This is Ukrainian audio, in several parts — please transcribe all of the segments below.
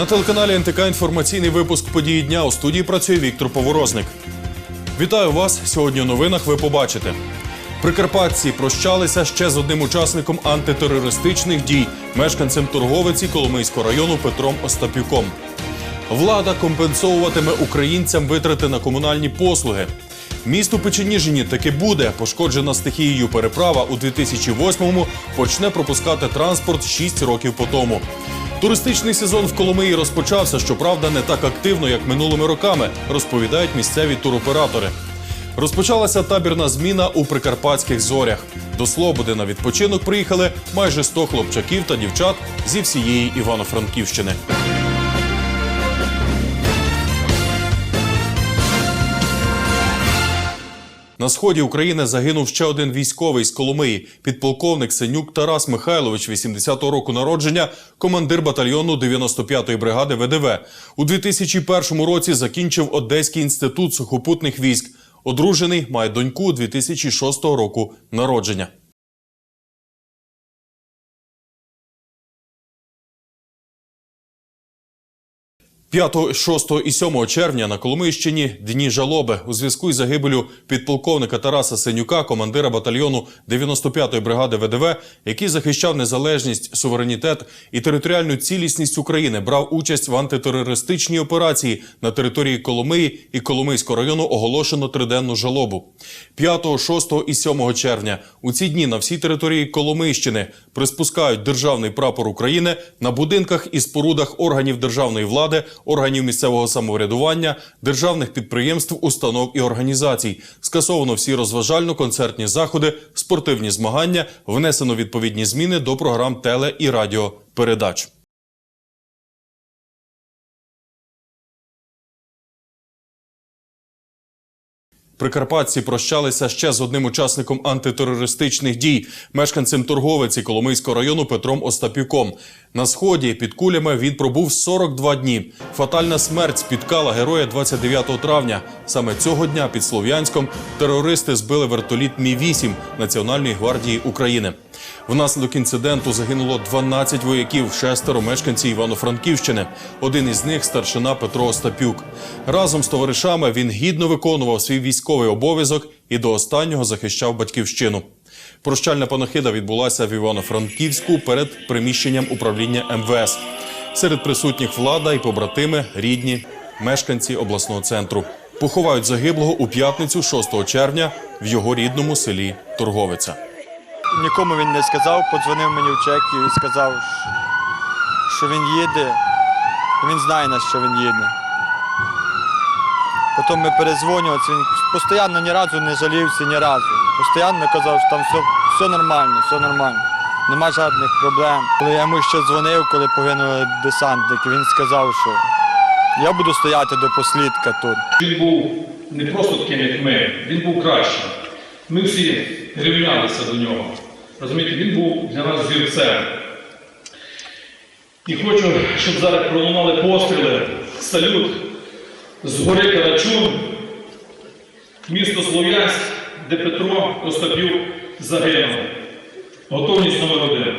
На телеканалі НТК інформаційний випуск події дня у студії працює Віктор Поворозник. Вітаю вас! Сьогодні у новинах ви побачите. Прикарпатці прощалися ще з одним учасником антитерористичних дій, мешканцем торговиці Коломийського району Петром Остапюком. Влада компенсовуватиме українцям витрати на комунальні послуги. Місту Печеніжині таки буде пошкоджена стихією переправа у 2008-му почне пропускати транспорт 6 років по тому. Туристичний сезон в Коломиї розпочався, щоправда, не так активно, як минулими роками, розповідають місцеві туроператори. Розпочалася табірна зміна у прикарпатських зорях. До Слободи на відпочинок приїхали майже 100 хлопчаків та дівчат зі всієї Івано-Франківщини. На сході України загинув ще один військовий з Коломиї, підполковник Синюк Тарас Михайлович, 80-го року народження, командир батальйону 95-ї бригади ВДВ. У 2001 році закінчив Одеський інститут сухопутних військ. Одружений, має доньку 2006 року народження. 5, 6 і 7 червня на Коломийщині дні жалоби у зв'язку із загибелю підполковника Тараса Синюка, командира батальйону 95-ї бригади ВДВ, який захищав незалежність, суверенітет і територіальну цілісність України, брав участь в антитерористичній операції на території Коломиї і Коломийського району оголошено триденну жалобу. 5, 6 і 7 червня у ці дні на всій території Коломийщини приспускають державний прапор України на будинках і спорудах органів державної влади, органів місцевого самоврядування, державних підприємств, установ і організацій. Скасовано всі розважально-концертні заходи, спортивні змагання, внесено відповідні зміни до програм теле і радіопередач. Прикарпатці прощалися ще з одним учасником антитерористичних дій, мешканцем торговиці Коломийського району Петром Остапюком. На сході під кулями він пробув 42 дні. Фатальна смерть спіткала героя 29 травня. Саме цього дня під Слов'янськом терористи збили вертоліт Мі 8 Національної гвардії України. Внаслідок інциденту загинуло 12 вояків, шестеро мешканців Івано-Франківщини. Один із них старшина Петро Остапюк. Разом з товаришами він гідно виконував свій військовий обов'язок і до останнього захищав батьківщину. Прощальна панахида відбулася в Івано-Франківську перед приміщенням управління МВС. Серед присутніх влада і побратими, рідні, мешканці обласного центру. Поховають загиблого у п'ятницю 6 червня в його рідному селі Торговиця. Нікому він не сказав, подзвонив мені в Чехію і сказав, що він їде, він знає на що він їде. Потім ми перезвонювалися, він постійно ні разу не жалівся, ні разу. Постійно казав, що там все, все нормально, все нормально, нема жодних проблем. Коли я йому ще дзвонив, коли погинули десантники, він сказав, що я буду стояти до послідка тут. Він був не просто таким, як ми, він був кращим. Ми всі рівнялися до нього. Розумієте, він був для нас зірцем. І хочу, щоб зараз пролунали постріли, салют з гори Карачун, місто Слов'янськ, де Петро Остапюк загинув. Готовність номер один.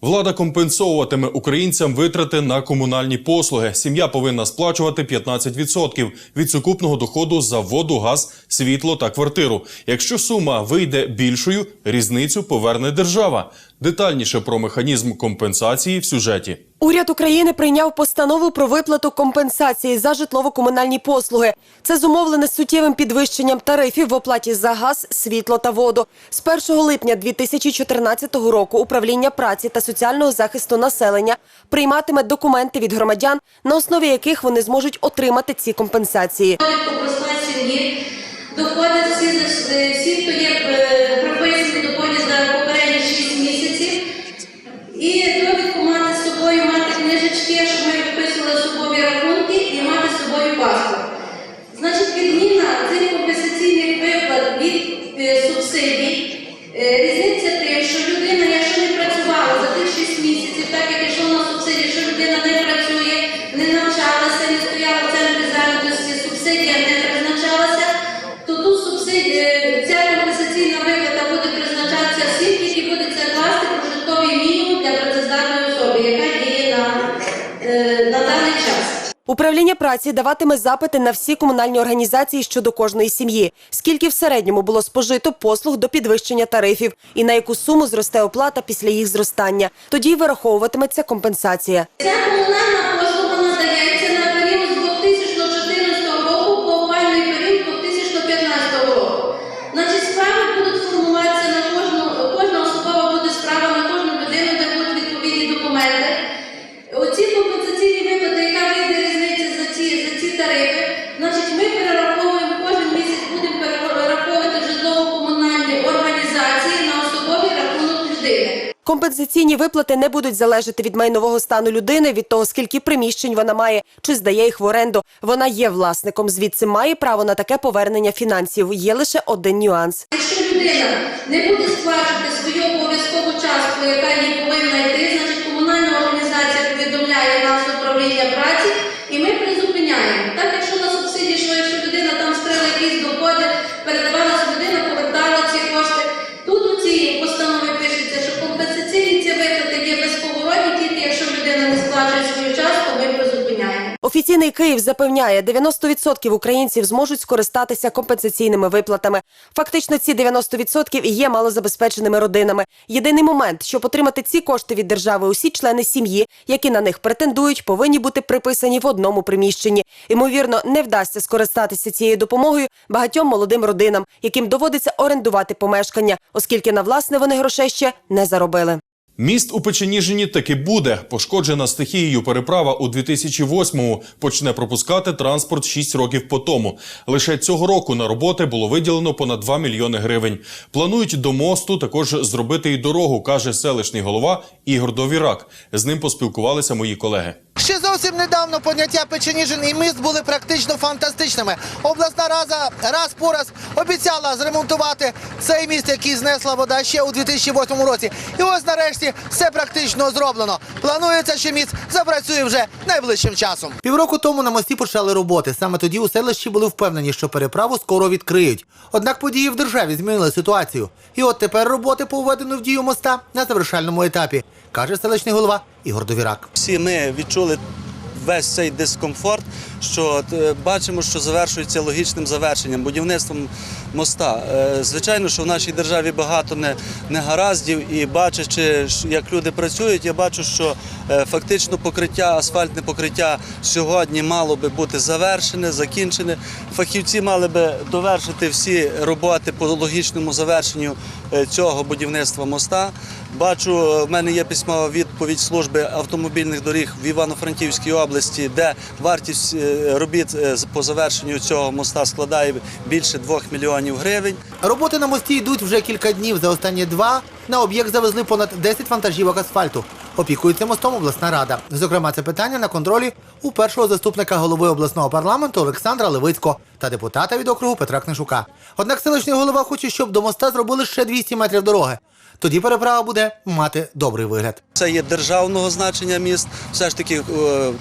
Влада компенсовуватиме українцям витрати на комунальні послуги. Сім'я повинна сплачувати 15% від сукупного доходу за воду, газ, світло та квартиру. Якщо сума вийде більшою, різницю поверне держава. Детальніше про механізм компенсації в сюжеті. Уряд України прийняв постанову про виплату компенсації за житлово-комунальні послуги. Це зумовлене суттєвим підвищенням тарифів в оплаті за газ, світло та воду. З 1 липня 2014 року управління праці та соціального захисту населення прийматиме документи від громадян, на основі яких вони зможуть отримати ці компенсації. Доходи всі, всі, хто є праці даватиме запити на всі комунальні організації щодо кожної сім'ї, скільки в середньому було спожито послуг до підвищення тарифів і на яку суму зросте оплата після їх зростання. Тоді вираховуватиметься компенсація. Ця комунальна послуга Компенсаційні виплати не будуть залежати від майнового стану людини, від того, скільки приміщень вона має, чи здає їх в оренду. Вона є власником, звідси має право на таке повернення фінансів. Є лише один нюанс. Якщо людина не буде сплачувати свою обов'язкову частку, яка їй повинна йти, значить комунальна організація повідомляє нас управління праці, і ми призупиняємо. Так, сплачує свою частку, ми призупиняємо. Офіційний Київ запевняє, 90% українців зможуть скористатися компенсаційними виплатами. Фактично, ці 90% і є малозабезпеченими родинами. Єдиний момент, щоб отримати ці кошти від держави, усі члени сім'ї, які на них претендують, повинні бути приписані в одному приміщенні. Ймовірно, не вдасться скористатися цією допомогою багатьом молодим родинам, яким доводиться орендувати помешкання, оскільки на власне вони грошей ще не заробили. Міст у Печеніжині таки буде. Пошкоджена стихією переправа у 2008-му почне пропускати транспорт 6 років по тому. Лише цього року на роботи було виділено понад 2 мільйони гривень. Планують до мосту також зробити і дорогу, каже селищний голова Ігор Довірак. З ним поспілкувалися мої колеги. Ще зовсім недавно поняття Печеніжин і міст були практично фантастичними. Обласна рада раз по раз обіцяла зремонтувати цей міст, який знесла вода ще у 2008 році. І ось нарешті все практично зроблено. Планується, що міст запрацює вже найближчим часом. Півроку тому на мості почали роботи. Саме тоді у селищі були впевнені, що переправу скоро відкриють. Однак події в державі змінили ситуацію. І от тепер роботи по введенню в дію моста на завершальному етапі, каже селищний голова Ігор Довірак. всі ми відчули весь цей дискомфорт, що е, бачимо, що завершується логічним завершенням, будівництвом моста. Е, Звичайно, що в нашій державі багато не- негараздів, і бачачи, як люди працюють, я бачу, що е, фактично покриття, асфальтне покриття сьогодні мало би бути завершене, закінчене. Фахівці мали би довершити всі роботи по логічному завершенню цього будівництва моста. Бачу, в мене є письмова відповідь служби автомобільних доріг в Івано-Франківській області, де вартість е, робіт е, по завершенню цього моста складає більше 2 мільйонів гривень. Роботи на мості йдуть вже кілька днів. За останні два на об'єкт завезли понад 10 вантажівок асфальту. Опікується мостом обласна рада. Зокрема, це питання на контролі у першого заступника голови обласного парламенту Олександра Левицького та депутата від округу Петра Книшука. Однак селищний голова хоче, щоб до моста зробили ще 200 метрів дороги. Тоді переправа буде мати добрий вигляд. Це є державного значення міст, все ж таки е,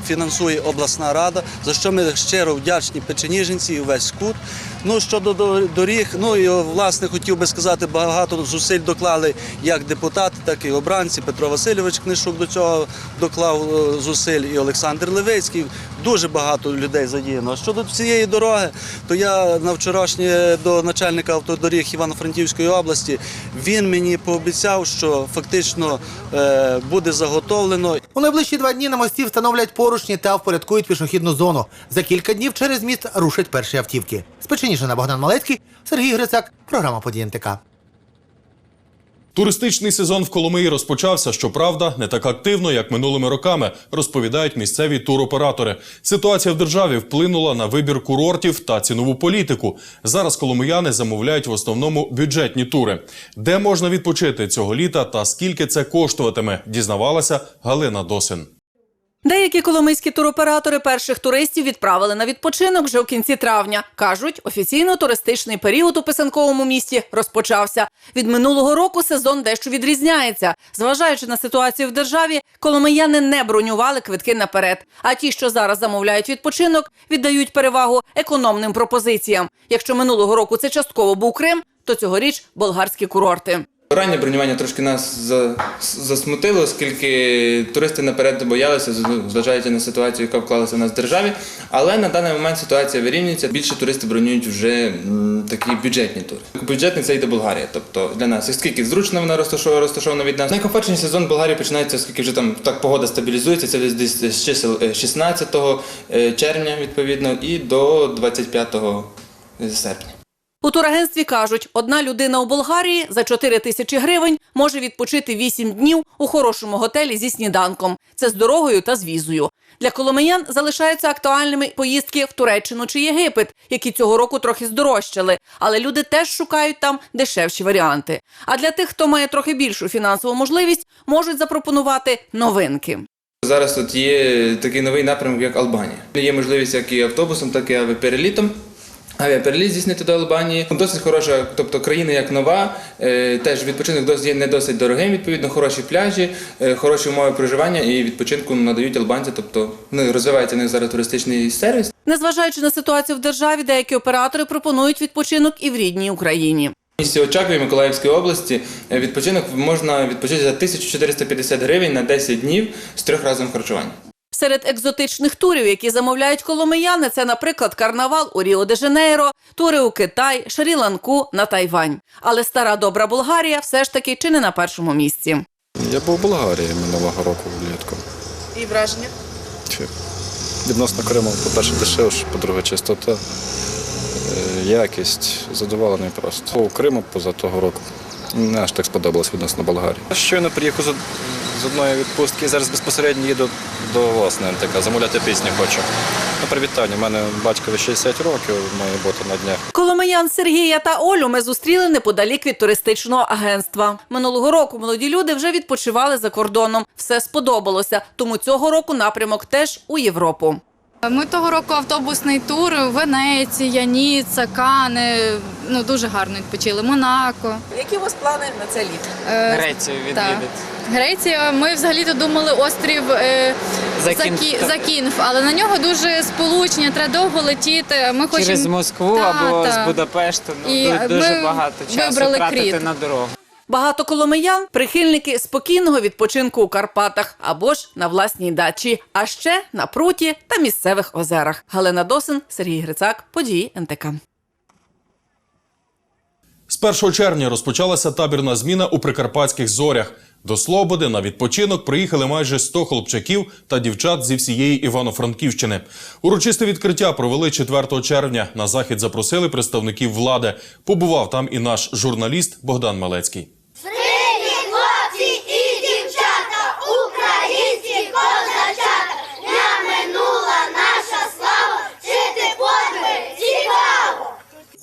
фінансує обласна рада, за що ми щиро вдячні печеніженці і весь кут. Ну щодо до- доріг, ну і власне хотів би сказати, багато зусиль доклали як депутати, так і обранці. Петро Васильович Книшук до цього доклав е, зусиль, і Олександр Левицький. Дуже багато людей задіяно. А щодо цієї дороги, то я на вчорашнє до начальника автодоріг Івано-Франківської області він мені пообіцяв, що фактично е, буде заготовлено У найближчі два дні на мості встановлять поручні та впорядкують пішохідну зону. За кілька днів через міст рушать перші автівки. Спеченіше на Богдан Малецький, Сергій Грицак, програма «Події НТК». Туристичний сезон в Коломиї розпочався, щоправда, не так активно, як минулими роками, розповідають місцеві туроператори. Ситуація в державі вплинула на вибір курортів та цінову політику. Зараз коломияни замовляють в основному бюджетні тури. Де можна відпочити цього літа та скільки це коштуватиме, дізнавалася Галина Досин. Деякі коломийські туроператори перших туристів відправили на відпочинок вже в кінці травня. Кажуть, офіційно туристичний період у писанковому місті розпочався. Від минулого року сезон дещо відрізняється. Зважаючи на ситуацію в державі, коломияни не бронювали квитки наперед. А ті, що зараз замовляють відпочинок, віддають перевагу економним пропозиціям. Якщо минулого року це частково був Крим, то цьогоріч болгарські курорти. Раннє бронювання трошки нас за- засмутило, оскільки туристи наперед боялися, зважаючи на ситуацію, яка вклалася в нас в державі. Але на даний момент ситуація вирівнюється. Більше туристи бронюють вже такі бюджетні тури. Бюджетний це йде Болгарія. Тобто для нас, оскільки зручно вона розташована, від нас. Найкомфортніший сезон Болгарії починається, оскільки вже там так погода стабілізується. Це десь з чисел е, 16 е, червня, відповідно, і до 25 серпня. У турагентстві кажуть, одна людина у Болгарії за 4 тисячі гривень може відпочити 8 днів у хорошому готелі зі сніданком. Це з дорогою та з візою. Для коломиян залишаються актуальними поїздки в Туреччину чи Єгипет, які цього року трохи здорожчали. Але люди теж шукають там дешевші варіанти. А для тих, хто має трохи більшу фінансову можливість, можуть запропонувати новинки. Зараз тут є такий новий напрямок, як Албанія. Є можливість як і автобусом, так і авіаперелітом. Авіапереліт здійснити до Албанії. Досить хороша, тобто країна як нова, е, теж відпочинок досить є не досить дорогим, відповідно, хороші пляжі, е, хороші умови проживання і відпочинку надають албанці. Тобто ну, розвивається в них зараз туристичний сервіс. Незважаючи на ситуацію в державі, деякі оператори пропонують відпочинок і в рідній Україні. В місті Очакові Миколаївської області е, відпочинок можна відпочити за 1450 гривень на 10 днів з трьохразовим харчуванням. Серед екзотичних турів, які замовляють коломияни, це, наприклад, карнавал у Ріо-де-Жанейро, тури у Китай, Шрі-Ланку на Тайвань. Але стара добра Болгарія все ж таки чи не на першому місці. Я був у Болгарії минулого року влітку. І враження? Відносно Криму, по-перше, дешевше, по-друге, чистота, е, якість, задоволений просто. У Криму поза того року. Не аж так сподобалось відносно Болгарії. Щойно приїхав з, з одної відпустки, зараз безпосередньо їду до вас на МТК, замовляти пісню хочу. Ну, привітання, у мене батькові 60 років, має бути на днях. Коломиян Сергія та Олю ми зустріли неподалік від туристичного агентства. Минулого року молоді люди вже відпочивали за кордоном. Все сподобалося, тому цього року напрямок теж у Європу. Ми того року автобусний тур Венеція, Ніцца, Кани. Ну дуже гарно відпочили. Монако. Які у вас плани на це літо? Е, Грецію відвідати. Греція. Ми взагалі-то думали острів е, Закінф. Закі- Закінф, але на нього дуже сполучення, треба довго летіти. Ми хочемо Через Москву Та, або та. з Будапешту. Ну, І дуже ми багато часу вибрали тратити Кріт. на дорогу. Багато коломиян прихильники спокійного відпочинку у Карпатах або ж на власній дачі, а ще на пруті та місцевих озерах. Галина Досин, Сергій Грицак, події НТК. З 1 червня розпочалася табірна зміна у прикарпатських зорях. До Слободи на відпочинок приїхали майже 100 хлопчаків та дівчат зі всієї Івано-Франківщини. Урочисте відкриття провели 4 червня. На захід запросили представників влади. Побував там і наш журналіст Богдан Малецький.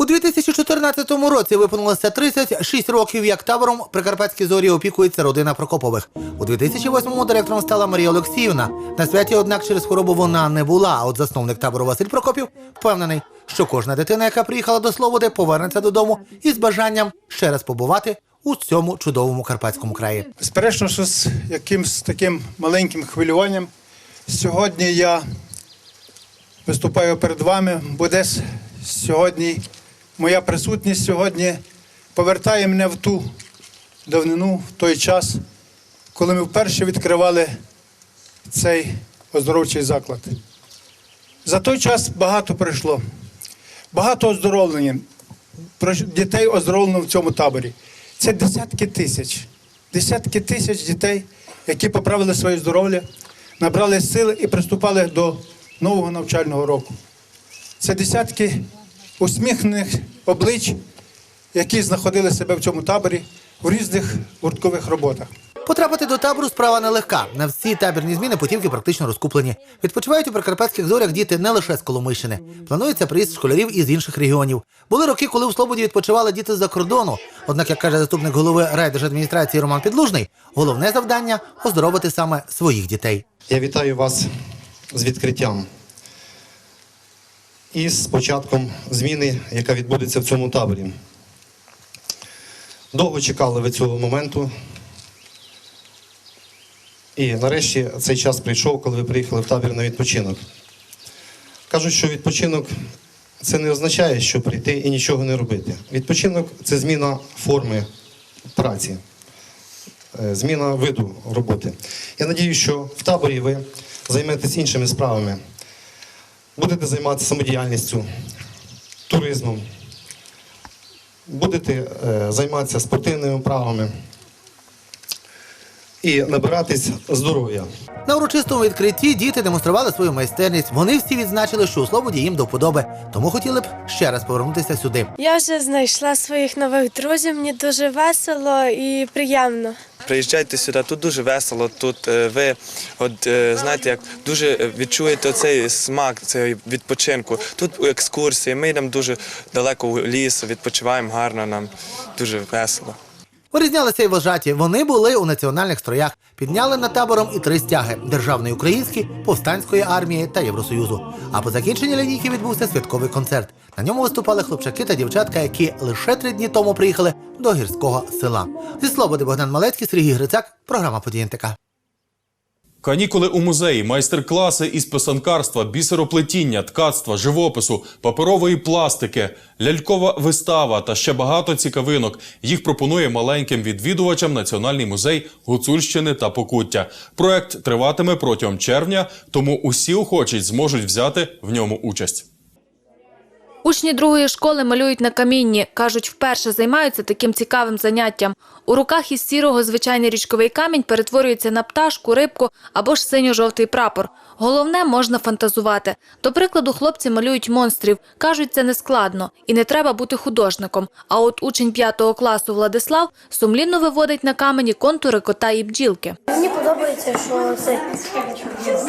У 2014 році виповнилося 36 років, як табором Прикарпатські зорі опікується родина Прокопових. У 2008-му директором стала Марія Олексіївна. На святі, однак, через хворобу вона не була. А от засновник табору Василь Прокопів впевнений, що кожна дитина, яка приїхала до Слободи, повернеться додому із бажанням ще раз побувати у цьому чудовому карпатському краї. Безперечно, що з якимсь таким маленьким хвилюванням сьогодні я виступаю перед вами, бо десь сьогодні моя присутність сьогодні повертає мене в ту давнину, в той час, коли ми вперше відкривали цей оздоровчий заклад. За той час багато пройшло, багато оздоровлення, дітей оздоровлено в цьому таборі. Це десятки тисяч, десятки тисяч дітей, які поправили своє здоров'я, набрали сили і приступали до нового навчального року. Це десятки усміхнених облич, які знаходили себе в цьому таборі в різних гурткових роботах. Потрапити до табору справа нелегка. На всі табірні зміни путівки практично розкуплені. Відпочивають у прикарпатських зорях діти не лише з Коломийщини. Планується приїзд школярів із інших регіонів. Були роки, коли у Слободі відпочивали діти з-за кордону. Однак, як каже заступник голови райдержадміністрації Роман Підлужний, головне завдання оздоровити саме своїх дітей. Я вітаю вас з відкриттям і з початком зміни, яка відбудеться в цьому таборі. Довго чекали ви цього моменту. І нарешті цей час прийшов, коли ви приїхали в табір на відпочинок. Кажуть, що відпочинок це не означає, що прийти і нічого не робити. Відпочинок це зміна форми праці, е, зміна виду роботи. Я надію, що в таборі ви займетесь іншими справами. Будете займатися самодіяльністю, туризмом, будете е, займатися спортивними правами і набиратись здоров'я. На урочистому відкритті діти демонстрували свою майстерність. Вони всі відзначили, що у Слободі їм до вподоби, тому хотіли б ще раз повернутися сюди. Я вже знайшла своїх нових друзів. Мені дуже весело і приємно. Приїжджайте сюди, тут дуже весело. Тут е, ви от е, знаєте, як дуже відчуєте цей смак цей відпочинку. Тут екскурсії. Ми йдемо дуже далеко в ліс, відпочиваємо гарно. Нам дуже весело. Вирізнялися і вожаті. Вони були у національних строях, підняли над табором і три стяги державної української, повстанської армії та Євросоюзу. А по закінченні лінійки відбувся святковий концерт. На ньому виступали хлопчаки та дівчатка, які лише три дні тому приїхали до гірського села. Зі Слободи Богдан Малецький, Сергій Грицак, програма «Події НТК». Канікули у музеї, майстер-класи із писанкарства, бісероплетіння, ткацтва, живопису, паперової пластики, лялькова вистава та ще багато цікавинок. Їх пропонує маленьким відвідувачам Національний музей Гуцульщини та Покуття. Проект триватиме протягом червня, тому усі охочі зможуть взяти в ньому участь. Учні другої школи малюють на камінні. Кажуть, вперше займаються таким цікавим заняттям. У руках із сірого звичайний річковий камінь перетворюється на пташку, рибку або ж синьо-жовтий прапор. Головне, можна фантазувати. До прикладу, хлопці малюють монстрів. Кажуть, це не складно і не треба бути художником. А от учень п'ятого класу Владислав сумлінно виводить на камені контури кота і бджілки. Мені подобається, що це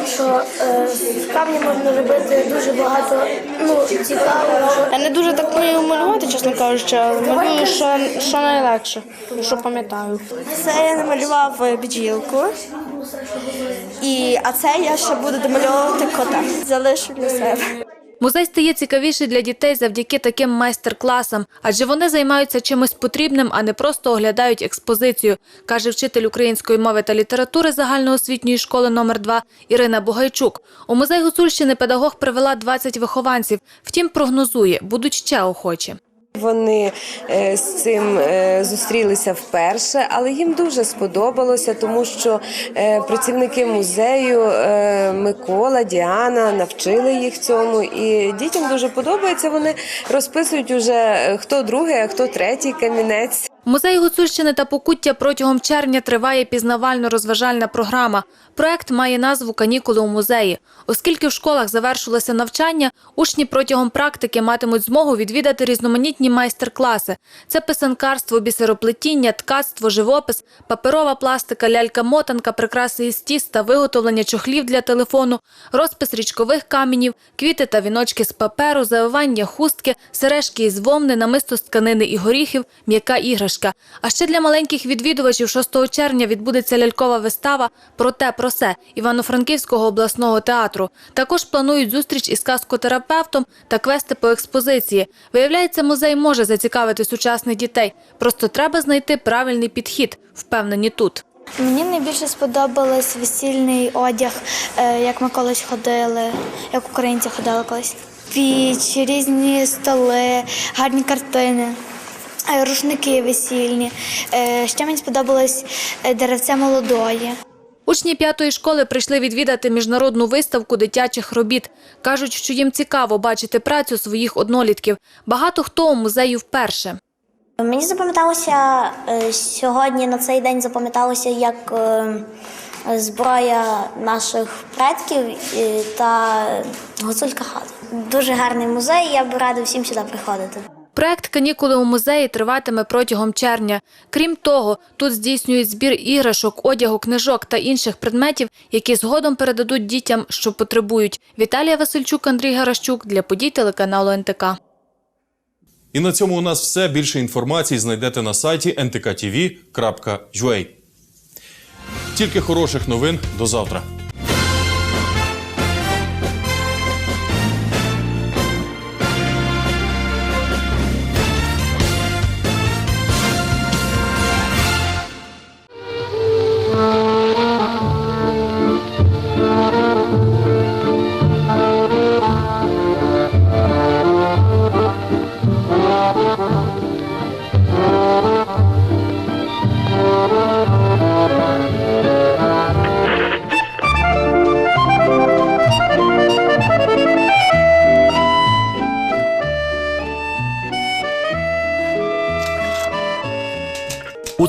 що е, з камня можна робити дуже багато ну, цікавого. Я не дуже так вмію малювати, чесно кажучи, але малюю, що, що найлегше, що пам'ятаю. Це я намалював бджілку. І, а це я ще буду домальовувати кота. Залишу для себе. Музей стає цікавіший для дітей завдяки таким майстер-класам, адже вони займаються чимось потрібним, а не просто оглядають експозицію, каже вчитель української мови та літератури загальноосвітньої школи номер 2 Ірина Бугайчук. У музей Гуцульщини педагог привела 20 вихованців. Втім, прогнозує, будуть ще охочі. Вони е, з цим е, зустрілися вперше, але їм дуже сподобалося, тому що е, працівники музею Микола, Діана навчили їх цьому, і дітям дуже подобається. Вони розписують уже хто другий, а хто третій камінець. У музеї Гуцульщини та Покуття протягом червня триває пізнавально-розважальна програма. Проект має назву Канікули у музеї. Оскільки в школах завершилося навчання, учні протягом практики матимуть змогу відвідати різноманітні майстер-класи. Це писанкарство, бісероплетіння, ткацтво, живопис, паперова пластика, лялька-мотанка, прикраси із тіста, виготовлення чохлів для телефону, розпис річкових каменів, квіти та віночки з паперу, завивання хустки, сережки із вовни, намисто з тканини і горіхів, м'яка іграшка. А ще для маленьких відвідувачів 6 червня відбудеться лялькова вистава про те, про се Івано-Франківського обласного театру. Також планують зустріч із казкотерапевтом та квести по експозиції. Виявляється, музей може зацікавити сучасних дітей. Просто треба знайти правильний підхід, впевнені тут. Мені найбільше сподобалось весільний одяг, е, як ми колись ходили, як українці ходили колись. Піч, різні столи, гарні картини. Рушники весільні. Е, Ще мені сподобалось е, деревце молодої. Учні п'ятої школи прийшли відвідати міжнародну виставку дитячих робіт. Кажуть, що їм цікаво бачити працю своїх однолітків. Багато хто у музеї вперше. Мені запам'яталося е, сьогодні на цей день запам'яталося як зброя наших предків та гуцулька хата. Дуже гарний музей, я б радив всім сюди приходити. Проект Канікули у музеї триватиме протягом червня. Крім того, тут здійснюють збір іграшок, одягу, книжок та інших предметів, які згодом передадуть дітям, що потребують. Віталія Васильчук, Андрій Гаращук для подій телеканалу НТК. І на цьому у нас все. Більше інформації знайдете на сайті ntkTV.ua. Тільки хороших новин до завтра.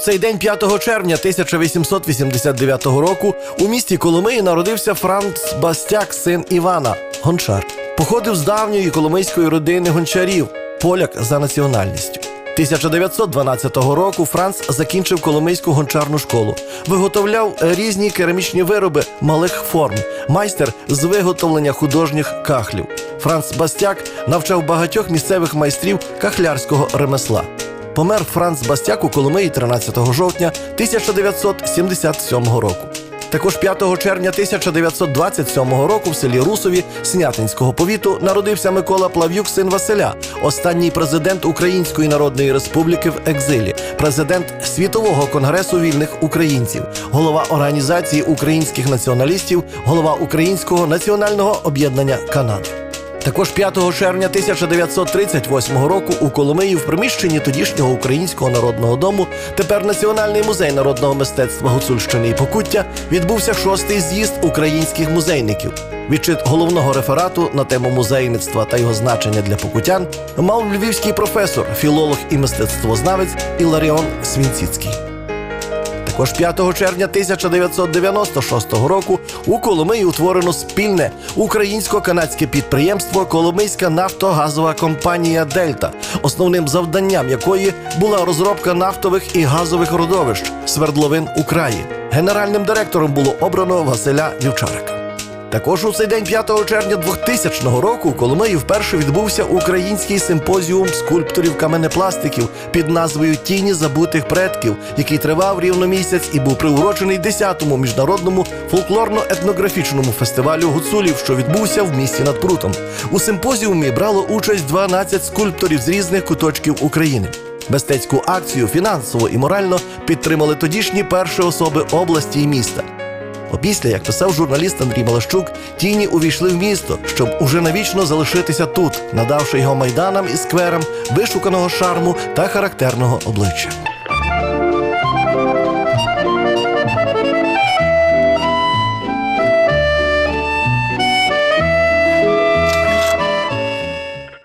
Цей день, 5 червня 1889 року, у місті Коломиї народився Франц Бастяк, син Івана, гончар. Походив з давньої коломийської родини гончарів, поляк за національністю. 1912 року Франц закінчив Коломийську гончарну школу, виготовляв різні керамічні вироби малих форм, майстер з виготовлення художніх кахлів. Франц Бастяк навчав багатьох місцевих майстрів кахлярського ремесла. Помер Франц Бастяк у Коломиї 13 жовтня 1977 року. Також 5 червня 1927 року в селі Русові Снятинського повіту народився Микола Плав'юк, син Василя, останній президент Української Народної Республіки в екзилі, президент Світового конгресу вільних українців, голова організації українських націоналістів, голова Українського національного об'єднання Канади. Також 5 червня 1938 року у Коломиї в приміщенні тодішнього українського народного дому, тепер Національний музей народного мистецтва Гуцульщини і Покуття, відбувся шостий з'їзд українських музейників. Відчит головного реферату на тему музейництва та його значення для покутян мав львівський професор, філолог і мистецтвознавець Іларіон Свінціцький. Також 5 червня 1996 року у Коломиї утворено спільне українсько-канадське підприємство Коломийська нафтогазова компанія Дельта, основним завданням якої була розробка нафтових і газових родовищ свердловин у краї. Генеральним директором було обрано Василя Вівчарика. Також у цей день 5 червня 2000 року у Коломиї вперше відбувся український симпозіум скульпторів каменепластиків під назвою Тіні забутих предків, який тривав рівно місяць і був приурочений 10-му міжнародному фольклорно-етнографічному фестивалю гуцулів, що відбувся в місті над Прутом. У симпозіумі брало участь 12 скульпторів з різних куточків України. Мистецьку акцію фінансово і морально підтримали тодішні перші особи області і міста. Опісля, як писав журналіст Андрій Малащук, тіні увійшли в місто, щоб уже навічно залишитися тут, надавши його майданам і скверам вишуканого шарму та характерного обличчя.